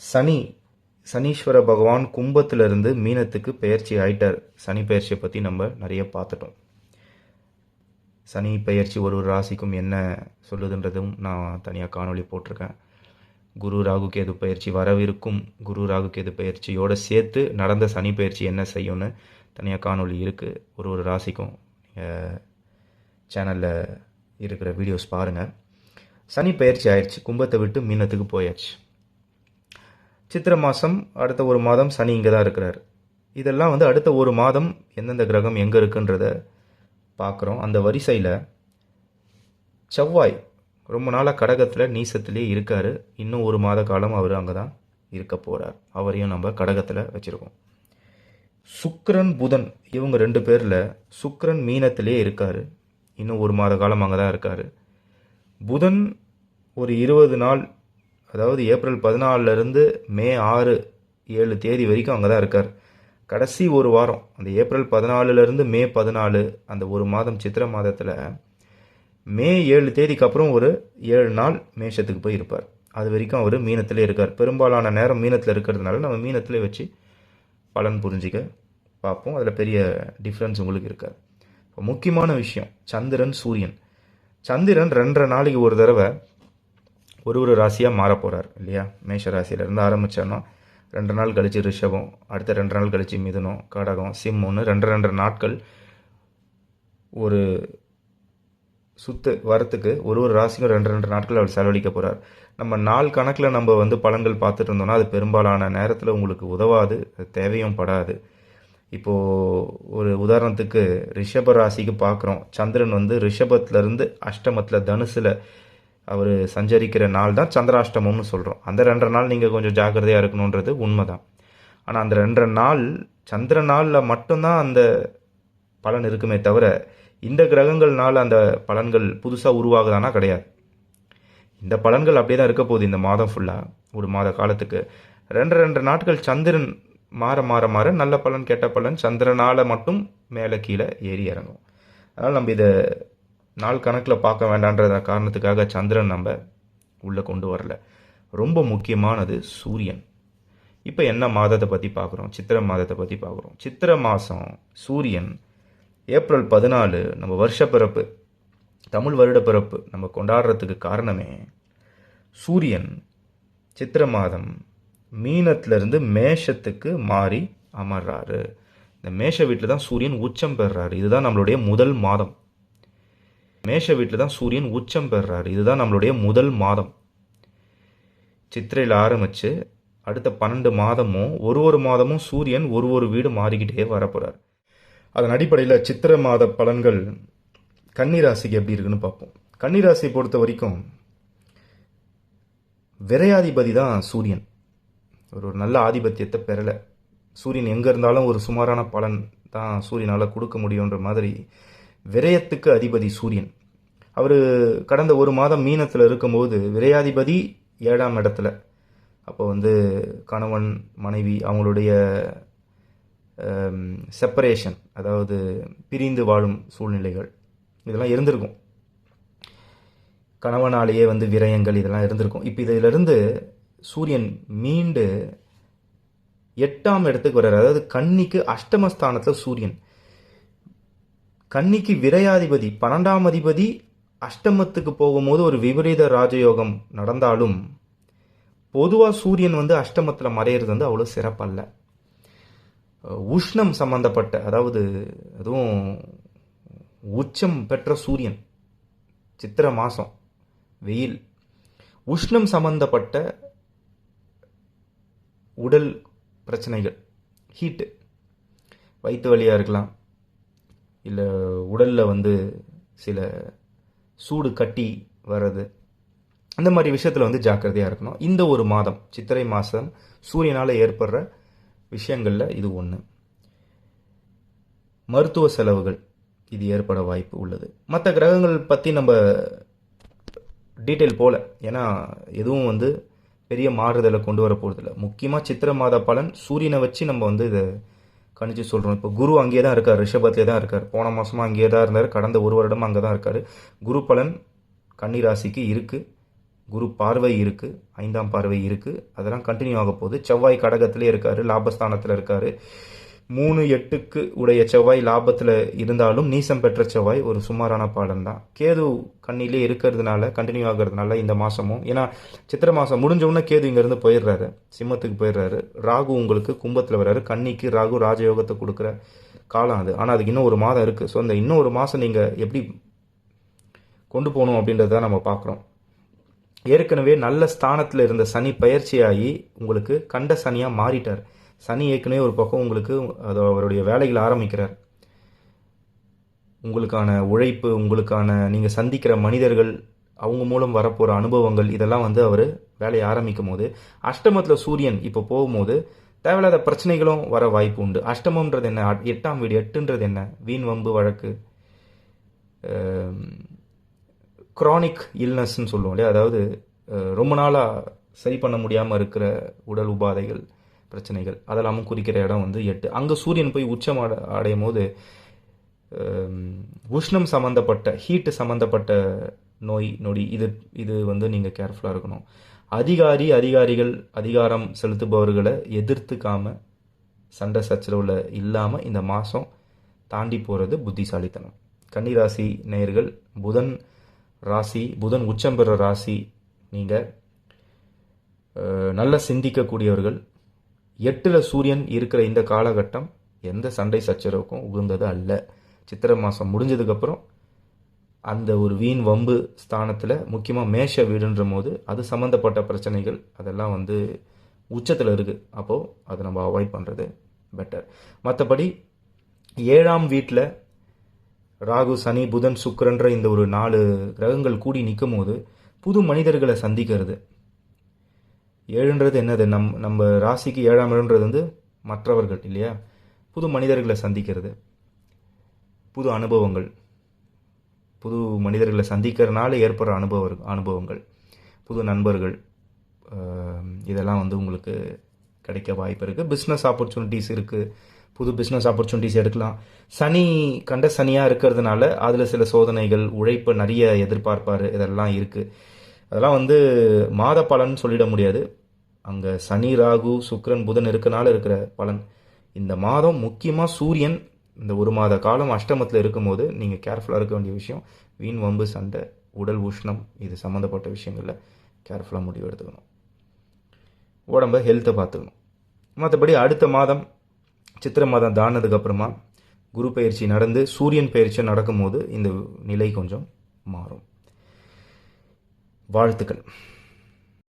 சனி சனீஸ்வர பகவான் கும்பத்திலிருந்து மீனத்துக்கு பெயர்ச்சி ஆயிட்டார். சனி பெயர்ச்சியை பற்றி நம்ம நிறைய பார்த்துட்டோம். சனி பெயர்ச்சி ஒரு ஒரு ராசிக்கும் என்ன சொல்லுதுன்றதும் நான் தனியாக காணொளி போட்டிருக்கேன். குரு ராகு கேது பயிற்சி வரவிருக்கும் குரு ராகு கேது பயிற்சியோடு சேர்த்து நடந்த சனி பயிற்சி என்ன செய்யும்னு தனியாக காணொளி இருக்குது ஒரு ஒரு ராசிக்கும் சேனலில் இருக்கிற வீடியோஸ் பாருங்கள் சனி பயிற்சி ஆயிடுச்சு. கும்பத்தை விட்டு மீனத்துக்கு போயாச்சு. சித்திரை மாதம் அடுத்த ஒரு மாதம் சனி இங்கே தான் இருக்கிறார். இதெல்லாம் வந்து அடுத்த ஒரு மாதம் எந்தெந்த கிரகம் எங்கே இருக்குன்றத பார்க்குறோம். அந்த வரிசையில் செவ்வாய் ரொம்ப நாளாக கடகத்தில் நீசத்துலேயே இருக்கார். இன்னும் ஒரு மாத காலம் அவர் அங்கே தான் இருக்க போகிறார் அவரையும் நம்ம கடகத்தில் வச்சுருக்கோம். சுக்கரன் புதன் இவங்க ரெண்டு பேரில் சுக்கரன் மீனத்திலே இருக்கார். இன்னும் ஒரு மாத காலம் அங்கே தான் இருக்கார். புதன் ஒரு இருபது நாள் அதாவது ஏப்ரல் பதினாலிருந்து மே ஆறு ஏழு தேதி வரைக்கும் அங்கே தான் இருக்கார். கடைசி ஒரு வாரம் அந்த ஏப்ரல் பதினாலுலேருந்து மே பதினாலு அந்த ஒரு மாதம் சித்திரை மாதத்தில் மே ஏழு தேதிக்கு அப்புறம் ஒரு ஏழு நாள் மேஷத்துக்கு போய் இருப்பார். அது வரைக்கும் அவர் மீனத்திலே இருக்கார். பெரும்பாலான நேரம் மீனத்தில் இருக்கிறதுனால நம்ம மீனத்திலே வச்சு பலன் புரிஞ்சிக்க பார்ப்போம். அதில் பெரிய டிஃப்ரென்ஸ் உங்களுக்கு இருக்காது. இப்போ முக்கியமான விஷயம் சந்திரன் சூரியன். சந்திரன் ரெண்டரை நாளைக்கு ஒரு தடவை ஒரு ஒரு ராசியாக மாற போகிறார் இல்லையா? மேஷ ராசியிலேருந்து ஆரம்பித்தோன்னா ரெண்டு நாள் கழித்து ரிஷபம் அடுத்த ரெண்டு நாள் கழித்து மிதுனம் கடகம் சிம்மம்னு ரெண்டு ரெண்டு நாட்கள் ஒரு சுத்து வரத்துக்கு ஒரு ஒரு ராசிக்கும் ரெண்டு ரெண்டு நாட்கள் அவர் செலவழிக்க போகிறார் நம்ம நாள் கணக்கில் நம்ம வந்து பலன்கள் பார்த்துட்டு இருந்தோம்னா அது பெரும்பாலான நேரத்தில் உங்களுக்கு உதவாது அது தேவையும் படாது. இப்போது ஒரு உதாரணத்துக்கு ரிஷப ராசிக்கு பார்க்குறோம். சந்திரன் வந்து ரிஷபத்துலேருந்து அஷ்டமத்தில் தனுசில் அவர் சஞ்சரிக்கிற நாள் தான் சந்திராஷ்டமம்னு சொல்கிறோம் அந்த ரெண்டரை நாள் நீங்கள் கொஞ்சம் ஜாக்கிரதையாக இருக்கணுன்றது உண்மை தான் ஆனால் அந்த ரெண்டரை நாள் சந்திர நாளில் மட்டும்தான் அந்த பலன் இருக்குமே தவிர இந்த கிரகங்கள்னால அந்த பலன்கள் புதுசாக உருவாகுதானா கிடையாது. இந்த பலன்கள் அப்படியே தான் இருக்க போகுது இந்த மாதம் ஃபுல்லாக ஒரு மாத காலத்துக்கு. ரெண்டு ரெண்டு நாட்கள் சந்திரன் மாற மாற மாற நல்ல பலன் கெட்ட பலன் சந்திரனால் மட்டும் மேலே கீழே ஏறி இறங்கும். அதனால் நம்ம இதை நாள் கணக்கில் பார்க்க வேண்டான்ற காரணத்துக்காக சந்திரன் நம்ம உள்ளே கொண்டு வரல. ரொம்ப முக்கியமானது சூரியன். இப்போ என்ன மாதத்தை பற்றி பார்க்குறோம்? சித்திரை மாதத்தை பற்றி பார்க்குறோம். சித்திரை மாதம் சூரியன் ஏப்ரல் பதினாலு நம்ம வருஷ பிறப்பு தமிழ் வருட பிறப்பு நம்ம கொண்டாடுறதுக்கு காரணமே சூரியன். சித்திரை மாதம் மீனத்திலிருந்து மேஷத்துக்கு மாறி அமர்றாரு. இந்த மேஷ வீட்டில் தான் சூரியன் உச்சம் பெறுறாரு. இதுதான் நம்மளுடைய முதல் மாதம். மேஷ வீட்டில் தான் சூரியன் உச்சம் பெறுறாரு இதுதான் நம்மளுடைய முதல் மாதம். சித்திரையில் ஆரம்பித்து அடுத்த பன்னெண்டு மாதமும் ஒரு ஒரு மாதமும் சூரியன் ஒரு ஒரு வீடு மாறிக்கிட்டே வரப்போகிறார் அதன் அடிப்படையில் சித்திரை மாத பலன்கள் கன்னிராசிக்கு எப்படி இருக்குன்னு பார்ப்போம். கன்னிராசியை பொறுத்த வரைக்கும் விரையாதிபதி தான் சூரியன். ஒரு ஒரு நல்ல ஆதிபத்தியத்தை பெறலை. சூரியன் எங்கே இருந்தாலும் ஒரு சுமாரான பலன் தான் சூரியனால் கொடுக்க முடியுன்ற மாதிரி விரயத்துக்கு அதிபதி சூரியன். அவர் கடந்த ஒரு மாதம் மீனத்தில் இருக்கும்போது விரையாதிபதி ஏழாம் இடத்துல. அப்போ வந்து கணவன் மனைவி அவங்களுடைய செப்பரேஷன் அதாவது பிரிந்து வாழும் சூழ்நிலைகள் இதெல்லாம் இருந்திருக்கும். கணவனாலேயே வந்து விரயங்கள் இதெல்லாம் இருந்திருக்கும். இப்போ இதிலிருந்து சூரியன் மீண்டு எட்டாம் இடத்துக்கு வர்றார். அதாவது கன்னிக்கு அஷ்டமஸ்தானத்தில் சூரியன். கன்னிக்கு விரையாதிபதி பன்னெண்டாம் அதிபதி அஷ்டமத்துக்கு போகும்போது ஒரு விபரீத ராஜயோகம் நடந்தாலும் பொதுவாக சூரியன் வந்து அஷ்டமத்தில் மறையிறது வந்து அவ்வளோ சிறப்பல்ல. உஷ்ணம் சம்பந்தப்பட்ட அதாவது அதுவும் உச்சம் பெற்ற சூரியன் சித்திரை மாதம் வெயில் உஷ்ணம் சம்பந்தப்பட்ட உடல் பிரச்சனைகள் ஹீட்டு வயிற்று வலியாக இருக்கலாம் இல்லை உடலில் வந்து சில சூடு கட்டி வர்றது. அந்த மாதிரி விஷயத்தில் வந்து ஜாக்கிரதையாக இருக்கணும். இந்த ஒரு மாதம் சித்திரை மாதம் சூரியனால் ஏற்படுற விஷயங்களில் இது ஒன்று மருத்துவ செலவுகள் இது ஏற்பட வாய்ப்பு உள்ளது. மற்ற கிரகங்கள் பற்றி நம்ம டீட்டெயில் போல ஏன்னா எதுவும் வந்து பெரிய மாறுதலை கொண்டு வர போகிறதில்ல முக்கியமாக சித்திரை மாத பலன் சூரியனை வச்சு நம்ம வந்து இதை கணிச்சு சொல்கிறோம் இப்போ குரு அங்கேயே தான் இருக்கார். ரிஷபத்திலே தான் இருக்கார். போன மாதமும் அங்கேயே தான் இருந்தார். கடந்த ஒரு வருடமும் அங்கே தான் இருக்கார். குரு பலன் கன்னி ராசிக்கு இருக்குது குரு பார்வை இருக்குது ஐந்தாம் பார்வை இருக்குது அதெல்லாம் கண்டினியூ ஆக போகுது. செவ்வாய் கடகத்திலே இருக்கார். லாபஸ்தானத்தில் இருக்கார். மூணு எட்டுக்கு உடைய செவ்வாய் லாபத்தில் இருந்தாலும் நீசம் பெற்ற செவ்வாய் ஒரு சுமாரான பாடம் தான் கேது கண்ணிலே இருக்கிறதுனால கண்டினியூ ஆகிறதுனால இந்த மாதமும் ஏன்னா சித்திரை மாதம் முடிஞ்சவுடனே கேது இங்கேருந்து போயிடுறாரு சிம்மத்துக்கு போயிடுறாரு. ராகு உங்களுக்கு கும்பத்தில் வர்றாரு. கன்னிக்கு ராகு ராஜயோகத்தை கொடுக்குற காலம் அது. ஆனால் அதுக்கு இன்னும் ஒரு மாதம் இருக்குது ஸோ இந்த இன்னும் ஒரு மாதம் நீங்கள் எப்படி கொண்டு போகணும் அப்படின்றத நம்ம பார்க்குறோம். ஏற்கனவே நல்ல ஸ்தானத்தில் இருந்த சனி பயிற்சியாகி உங்களுக்கு கண்ட சனியாக மாறிட்டார். சனி ஏற்கனவே ஒரு பக்கம் உங்களுக்கு அது அவருடைய வேலைகள் ஆரம்பிக்கிறார். உங்களுக்கான உழைப்பு உங்களுக்கான நீங்கள் சந்திக்கிற மனிதர்கள் அவங்க மூலம் வரப்போகிற அனுபவங்கள் இதெல்லாம் வந்து அவர் வேலையை ஆரம்பிக்கும் போது அஷ்டமத்தில் சூரியன் இப்போ போகும்போது தேவையில்லாத பிரச்சனைகளும் வர வாய்ப்பு உண்டு. அஷ்டமம்ன்றது என்ன? எட்டாம் வீடு எட்டுன்றது என்ன? வீண் வம்பு வழக்கு. க்ரானிக் இல்னஸ்ன்னு சொல்லுவோம் இல்லையா? அதாவது ரொம்ப நாளாக சரி பண்ண முடியாமல் இருக்கிற உடல் உபாதைகள் பிரச்சனைகள். அதெல்லாமும் குறிக்கிற இடம் வந்து எட்டு. அங்கே சூரியன் போய் உச்சம் அடையும் போது உஷ்ணம் சம்மந்தப்பட்ட ஹீட்டு சம்மந்தப்பட்ட நோய் நொடி இது இது வந்து நீங்கள் கேர்ஃபுல்லாக இருக்கணும். அதிகாரி அதிகாரிகள் அதிகாரம் செலுத்துபவர்களை எதிர்த்துக்காம சண்டை சச்சரவில் இல்லாமல் இந்த மாதம் தாண்டி போகிறது புத்திசாலித்தனம். கன்னிராசி நேயர்கள் புதன் ராசி புதன் உச்சம் பெற ராசி நீங்கள் நல்லா சிந்திக்கக்கூடியவர்கள் எட்டில் சூரியன் இருக்கிற இந்த காலகட்டம் எந்த சண்டை சச்சரவுக்கும் உகந்தது அல்ல. சித்திரை மாதம் முடிஞ்சதுக்கப்புறம் அந்த ஒரு வீண் வம்பு ஸ்தானத்தில் முக்கியமாக மேஷ வீடுன்ற போது அது சம்மந்தப்பட்ட பிரச்சனைகள் அதெல்லாம் வந்து உச்சத்தில் இருக்குது அப்போது அதை நம்ம அவாய்ட் பண்ணுறது பெட்டர் மற்றபடி ஏழாம் வீட்டில் ராகு சனி புதன் சுக்கரன்ற இந்த ஒரு நாலு கிரகங்கள் கூடி நிற்கும் போது புது மனிதர்களை சந்திக்கிறது. ஏழுன்றது என்னது? நம் நம்ம ராசிக்கு ஏழாம் இடம்ன்றது வந்து மற்றவர்கள் இல்லையா? புது மனிதர்களை சந்திக்கிறது. புது அனுபவங்கள். புது மனிதர்களை சந்திக்கிறனால ஏற்படுற அனுபவ அனுபவங்கள். புது நண்பர்கள். இதெல்லாம் வந்து உங்களுக்கு கிடைக்க வாய்ப்பு இருக்குது பிஸ்னஸ் ஆப்பர்ச்சுனிட்டிஸ் இருக்குது புது பிஸ்னஸ் ஆப்பர்ச்சுனிட்டிஸ் எடுக்கலாம். சனி கண்ட சனியாக இருக்கிறதுனால அதில் சில சோதனைகள் உழைப்பு நிறைய எதிர்பார்ப்பார் இதெல்லாம் இருக்குது அதெல்லாம் வந்து மாத பலன் சொல்லிட முடியாது. அங்கே சனி ராகு சுக்ரன் புதன் இருக்கனால இருக்கிற பலன். இந்த மாதம் முக்கியமாக சூரியன் இந்த ஒரு மாத காலம் அஷ்டமத்தில் இருக்கும்போது நீங்கள் கேர்ஃபுல்லாக இருக்க வேண்டிய விஷயம் வீண் வம்பு சண்டை உடல் உஷ்ணம் இது சம்மந்தப்பட்ட விஷயங்களில் கேர்ஃபுல்லாக முடிவு எடுத்துக்கணும். உடம்ப ஹெல்த்தை பார்த்துக்கணும். மற்றபடி அடுத்த மாதம் சித்திரை மாதம் தானதுக்கப்புறமா குரு பயிற்சி நடந்து சூரியன் பயிற்சி நடக்கும்போது இந்த நிலை கொஞ்சம் மாறும். வாழ்த்துக்கள்.